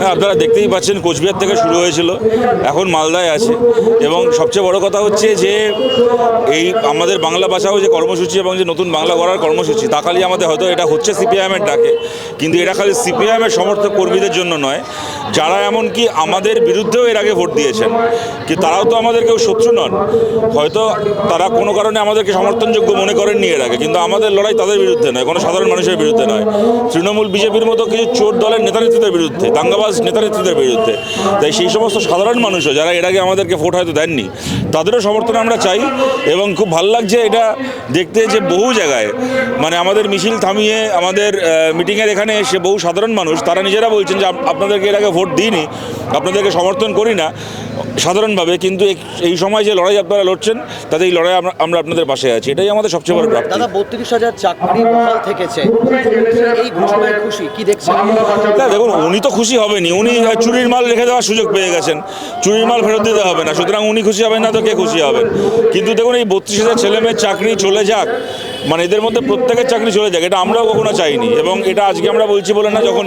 হ্যাঁ আপনারা দেখতেই পাচ্ছেন, কোচবিহার থেকে শুরু হয়েছিল, এখন মালদায় আছে। এবং সবচেয়ে বড় কথা হচ্ছে যে, এই আমাদের বাংলা ভাষাও যে কর্মসূচি এবং যে নতুন বাংলা করার কর্মসূচি, তা খালি আমাদের হয়তো এটা হচ্ছে সিপিআইএমের ডাকে। কিন্তু এটা খালি সিপিআইএমের সমর্থক কর্মীদের জন্য নয়, যারা এমনকি আমাদের বিরুদ্ধেও এর আগে ভোট দিয়েছেন। কি তারাও তো আমাদের কেউ শত্রু নন। হয়তো তারা কোনো কারণে আমাদেরকে সমর্থনযোগ্য মনে করেননি এর আগে, কিন্তু আমাদের লড়াই তাদের বিরুদ্ধে নয় কোনো সাধারণ মানুষের বিরুদ্ধে নয়। তৃণমূল বিজেপির মতো কিছু চোর দলের নেতানেত্রীদের বিরুদ্ধে, দাঙ্গাবাজ নেতানেত্রীদের বিরুদ্ধে। তাই সেই সমস্ত সাধারণ মানুষও যারা এর আগে আমাদেরকে ভোট হয়তো দেননি তাদেরও সমর্থন আমরা চাই এবং খুব ভালো লাগছে এটা দেখতে যে বহু জায়গায়। মানে আমাদের মিছিল থামিয়ে আমাদের মিটিংয়ের এখানে এসে বহু সাধারণ মানুষ তারা নিজেরা বলছেন যে আপনাদেরকে এর আগে ভোট দিইনি আপনাদেরকে সমর্থন করি না সাধারণভাবে কিন্তু এই- সময় যে লড়াই আপনারা লড়ছেন তাতে এই লড়াই আমরা আমরা আপনাদের পাশে আছি। এটাই আমাদের সবচেয়ে বড় প্রাপ্তি। দাদা বত্রিশ হাজার চাকরি বহাল থেকেছে। এই ঘোষণায় খুশি কি দেখছেন? না দেখুন উনি তো খুশি হবেনি উনি চুরির মাল রেখে দেওয়ার সুযোগ পেয়ে গেছেন। চুরির মাল ফেরত দিতে হবে না। সুতরাং উনি খুশি হবেন না কে খুশি হবেন? কিন্তু দেখুন এই বত্রিশ হাজার ছেলে মেয়ের চাকরি চলে যাক। মানে এদের মধ্যে প্রত্যেকের চাকরি চলে যাক, এটা আমরাও কখনো চাইনি। এবং এটা আজকে আমরা বলছি বলে না, যখন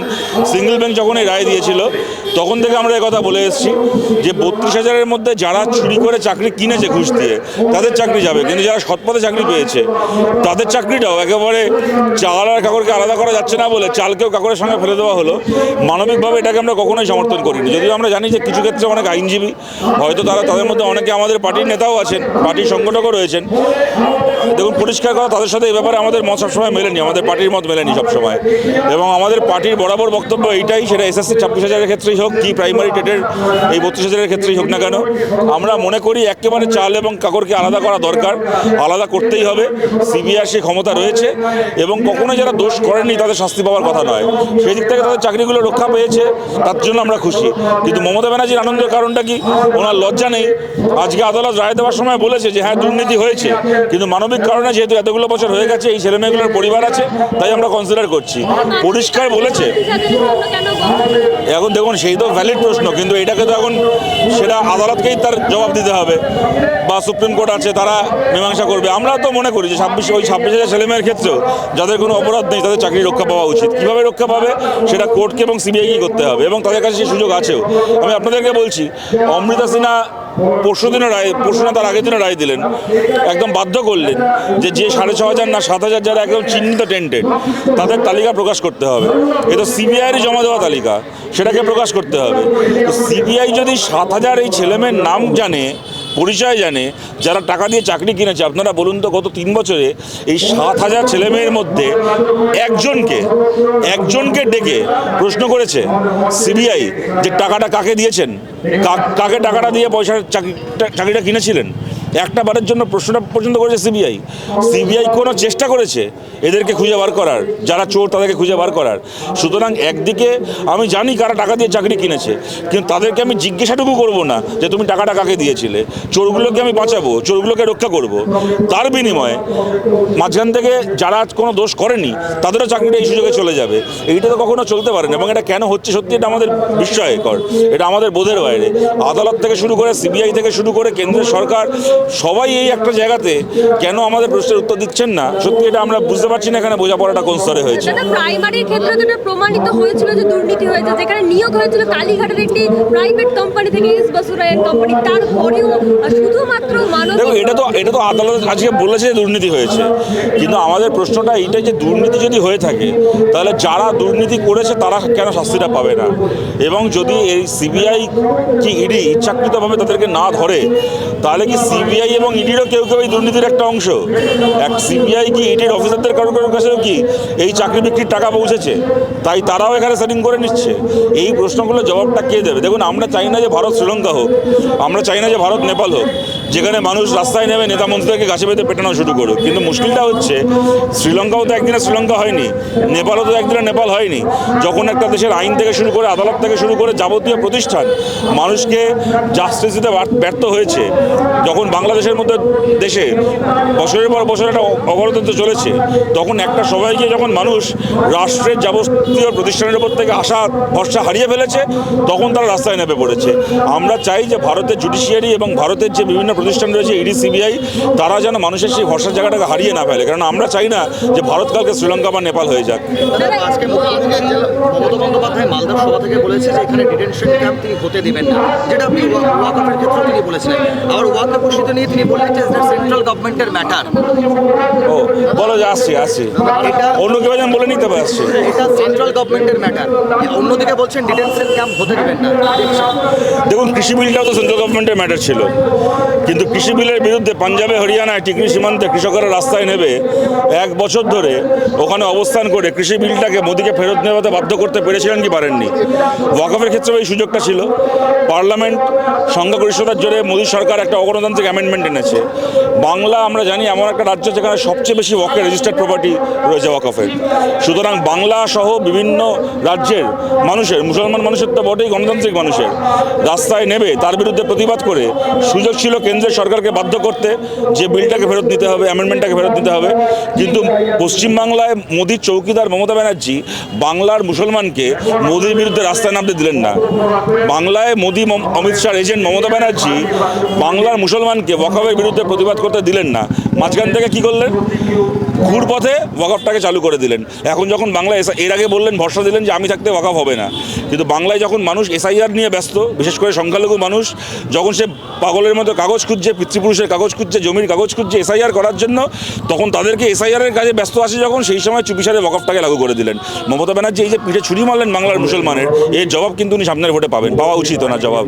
সিঙ্গেল বেঞ্চ যখন এই রায় দিয়েছিল, তখন থেকে আমরা কথা বলে এসেছি যে বত্রিশ হাজারের মধ্যে যারা চুরি করে চাকরি কিনেছে ঘুষ দিয়ে, তাদের চাকরি যাবে। কিন্তু যারা সৎপথে চাকরি পেয়েছে, তাদের চাকরিটাও একেবারে চাল আর কাকরকে আলাদা করা যাচ্ছে না বলে চালকেও কাকরের সঙ্গে ফেলে দেওয়া হলো। মানবিকভাবে এটাকে আমরা কখনোই সমর্থন করিনি। যদিও আমরা জানি যে কিছু ক্ষেত্রে অনেক আইনজীবী, হয়তো তারা তাদের মধ্যে অনেকে আমাদের পার্টির নেতাও আছেন, পার্টির সংগঠকও রয়েছেন। দেখুন, পরিষ্কার কথা তাদের সাথে এই ব্যাপারে আমাদের মত সবসময় মেলেনি, আমাদের পার্টির মত মেলেনি সবসময়। এবং আমাদের পার্টির বরাবর বক্তব্য এইটাই, সেটা এসএসসি ছাব্বিশ হাজারের ক্ষেত্রেই হোক, কি প্রাইমারি টেটের এই বত্রিশ হাজারের ক্ষেত্রেই হোক না কেন, আমরা মনে করি একেবারে চাল এবং কাকরকে আলাদা করা দরকার, আলাদা করতেই হবে সিবিআর সে ক্ষমতা রয়েছে, এবং কখনো যারা দোষ করেননি তাদের শাস্তি পাওয়ার কথা নয়। সেই দিক থেকে তাদের চাকরিগুলো রক্ষা পেয়েছে, তার জন্য আমরা খুশি। কিন্তু মমতা ব্যানার্জির আনন্দের কারণটা কি? ওনার লজ্জা নেই। আজকে আদালত রায় দেওয়ার সময় বলেছে যে হ্যাঁ দুর্নীতি হয়েছে, কিন্তু মানবিক কারণে যেহেতু এতগুলো বছর হয়ে গেছে, এই ছেলেমেয়েগুলোর পরিবার আছে, তাই আমরা কনসিডার করছি। পরিষ্কার বলেছে। এখন দেখুন, সেই তো ভ্যালিড প্রশ্ন, কিন্তু এটাকে তো এখন সেটা আদালতকেই তার জবাব দিতে হবে। বা সুপ্রিম কোর্ট আছে, তারা মীমাংসা করবে। আমরা তো মনে করি যে ছাব্বিশ, ওই ছাব্বিশ হাজার ছেলেমেয়ের ক্ষেত্রেও যাদের কোনো অপরাধ নেই, তাদের চাকরি রক্ষা পাওয়া উচিত। কীভাবে রক্ষা পাবে, সেটা কোর্টকে এবং সিবিআইকেই করতে হবে, এবং তাদের কাছে সেই সুযোগ আছেও। আমি আপনাদেরকে বলছি, অমৃতা সিনহা পরশু দিনে রায়, পরশু না, তার আগের দিনে রায় দিলেন। একদম বাধ্য করলেন যে যে সাড়ে ছ হাজার না সাত হাজার যারা একদম চিহ্নিত টেন্টেড তাদের তালিকা প্রকাশ করতে হবে। এ তো সিবিআইয়েরই জমা দেওয়া তালিকা, সেটাকে প্রকাশ করতে হবে। সিবিআই যদি সাত হাজার এই ছেলেমেয়ের নাম জানে পরিচয় জানে, যারা টাকা দিয়ে চাকরি কিনেছে, আপনারা বলুন তো গত তিন বছরে এই সাত হাজার ছেলেমেয়ের মধ্যে একজনকে একজনকে ডেকে প্রশ্ন করেছে সিবিআই যে টাকাটা কাকে দিয়েছেন? কাকে টাকাটা দিয়ে পয়সা চাকরিটা কিনেছিলেন? একটা বারের জন্য প্রশ্নটা পর্যন্ত করেছে সিবিআই। সিবিআই কোনো চেষ্টা করেছে এদেরকে খুঁজে বার করার, যারা চোর তাদেরকে খুঁজে বার করার। সুতরাং একদিকে আমি জানি কারা টাকা দিয়ে চাকরি কিনেছে, কিন্তু তাদেরকে আমি জিজ্ঞাসাটুকু করব না যে তুমি টাকাটা কাকে দিয়েছিলে। চোরগুলোকে আমি বাঁচাবো, চোরগুলোকে রক্ষা করব। তার বিনিময়ে মাঝখান থেকে যারা কোনো দোষ করেনি, তাদেরও চাকরিটা এই সুযোগে চলে যাবে। এইটা তো কখনো চলতে পারে না, এবং এটা কেন হচ্ছে সত্যি এটা আমাদের বিস্ময়কর, এটা আমাদের বোধের বাইরে। আদালত থেকে শুরু করে, সিবিআই থেকে শুরু করে, কেন্দ্রের সরকার সবাই এই একটা জায়গাতে কেন আমাদের প্রশ্নের উত্তর দিচ্ছেন না? সত্যি এটা আমরা বুঝতে পারছি না এখানে বোঝাপড়াটা কোন স্তরে হয়েছে। প্রাইমারির ক্ষেত্রে যেটা প্রমাণিত হয়েছিল যে দুর্নীতি হয়েছে যেখানে নিয়োগ হয়েছিল কালীঘাটের একটি প্রাইভেট কোম্পানি থেকে এস বাসুরায়ের কোম্পানি তারপরেও শুধুমাত্র মানব দেখো এটা তো এটা তো আদালত আজকে বলেছে যে দুর্নীতি হয়েছে। কিন্তু আমাদের প্রশ্নটা এইটাই যে দুর্নীতি যদি হয়ে থাকে তাহলে যারা দুর্নীতি করেছে তারা কেন শাস্তিটা পাবে না? এবং যদি এই সিবিআই কি ইডি ইচ্ছাকৃতভাবে তাদেরকে না ধরে তাহলে কি সিবিআই এবং ইডিরও কেউ কেউ এই দুর্নীতির একটা অংশ। এক সিবিআই কি ইডির অফিসারদের কারও কারোর কাছেও কি? এই চাকরি বিক্রির টাকা পৌঁছেছে। তাই তারাও এখানে সেটিং করে নিচ্ছে। এই প্রশ্নগুলোর জবাবটা কে দেবে? দেখুন, আমরা চাই না যে ভারত শ্রীলঙ্কা হোক, আমরা চাই না যে ভারত নেপাল হোক। যেখানে মানুষ রাস্তায় নেমে নেতা মন্ত্রীদেরকে গাছে বেঁধে পেটানো শুরু করুক। কিন্তু মুশকিলটা হচ্ছে, শ্রীলঙ্কাও তো একদিনে শ্রীলঙ্কা হয়নি, নেপালও তো একদিনে নেপাল হয়নি। যখন একটা দেশের আইন থেকে শুরু করে, আদালত থেকে শুরু করে যাবতীয় প্রতিষ্ঠান মানুষকে জাস্টিস দিতে ব্যর্থ হয়েছে, যখন বাংলাদেশের মধ্যে দেশে বছরের পর বছর একটা অবরোধ চলেছে, তখন একটা সময় গিয়ে যখন মানুষ রাষ্ট্রের যাবতীয় প্রতিষ্ঠানের উপর থেকে আশা, ভরসা হারিয়ে ফেলেছে, তখন তারা রাস্তায় নেমে পড়েছে। আমরা চাই যে ভারতের জুডিশিয়ারি এবং ভারতের যে বিভিন্ন প্রতিষ্ঠান রয়েছে ইডি সিবিআই তারা যেন মানুষের সেই ভরসার জায়গাটাকে হারিয়ে না ফেলে। কারণ আমরা চাই না যে ভারত কালকে শ্রীলঙ্কা বা নেপাল হয়ে যাক। আজকে মুখ্যমন্ত্রী মমতা বন্দ্যোপাধ্যায় সভা থেকে বলেছে যে এখানে ডিটেনশন ক্যাম্প তিনি হতে দেবেন না। যেটা আপনি ওয়াকফের ক্ষেত্রে তিনি বলেছিলেন। আবার ওয়াকফ প্রসিদ্ধ নিয়ে তিনি বললেন যে সেন্ট্রাল গভর্নমেন্টের ম্যাটার ও বলো যে আসছি আসছি। এটা অন্য কেউ যেন বলে নিতে আসছে। এটা সেন্ট্রাল গভর্নমেন্টের ম্যাটার অন্যদিকে বলছেন ডিটেনশন ক্যাম্প হতে দেবেন না। দেখুন কৃষি বিলটাও তো সেন্ট্রাল গভর্নমেন্টের ম্যাটার ছিল। কিন্তু কৃষি বিলের বিরুদ্ধে পাঞ্জাবে, হরিয়ানায় টিকরি সীমান্তে কৃষকেরা রাস্তায় নেবে এক বছর ধরে ওখানে অবস্থান করে কৃষি বিলটাকে মোদীকে ফেরত নেওয়াতে বাধ্য করতে পেরেছিলেন কি পারেননি? ওয়াকফের ক্ষেত্রেও এই সুযোগটা ছিল। পার্লামেন্ট সংখ্যাগরিষ্ঠতার জোরে মোদী সরকার একটা অগণতান্ত্রিক অ্যামেন্ডমেন্ট এনেছে। বাংলা আমরা জানি এমন একটা রাজ্য যেখানে সবচেয়ে বেশি ওয়াকের রেজিস্টার্ড প্রপার্টি রয়েছে ওয়াকফের সুতরাং বাংলা সহ বিভিন্ন রাজ্যের মানুষের, মুসলমান মানুষের তো বটেই গণতান্ত্রিক মানুষের, রাস্তায় নেবে, তার বিরুদ্ধে প্রতিবাদ করে সুযোগ ছিল কেন্দ্রের সরকারকে বাধ্য করতে যে বিলটাকে ফেরত নিতে হবে অ্যামেন্ডমেন্টটাকে ফেরত নিতে হবে। কিন্তু পশ্চিমবাংলায় মোদির চৌকিদার মমতা ব্যানার্জি বাংলার মুসলমানকে মোদির বিরুদ্ধে রাস্তায় নামতে দিলেন না। বাংলায় মোদি মম- অমিত শাহ এজেন্ট মমতা ব্যানার্জি বাংলার মুসলমানকে বকাবের বিরুদ্ধে প্রতিবাদ করতে দিলেন না। মাঝখান থেকে কি করলেন? ঘুরপথে ওয়াকফটাকে চালু করে দিলেন। এখন যখন বাংলা এর আগে বললেন, ভরসা দিলেন যে আমি থাকতে ওয়াকফ হবে না। কিন্তু বাংলায় যখন মানুষ এসআইআর নিয়ে ব্যস্ত, বিশেষ করে সংখ্যালঘু মানুষ, যখন সে পাগলের মতো কাগজ খুঁজছে, পিতৃপুরুষের কাগজ খুঁজছে, জমির কাগজ খুঁজছে এসআইআর করার জন্য, তখন তাদেরকে এসআইআর এর কাজে ব্যস্ত আছে যখন সেই সময় চুপিসারে ওয়াকফটাকে লাগু করে দিলেন। মমতা ব্যানার্জি এই যে পিঠে ছুরি মারলেন বাংলার মুসলমানের, এর জবাব কিন্তু উনি সামনের ভোটে পাবেন। পাওয়া উচিত ওনার জবাব।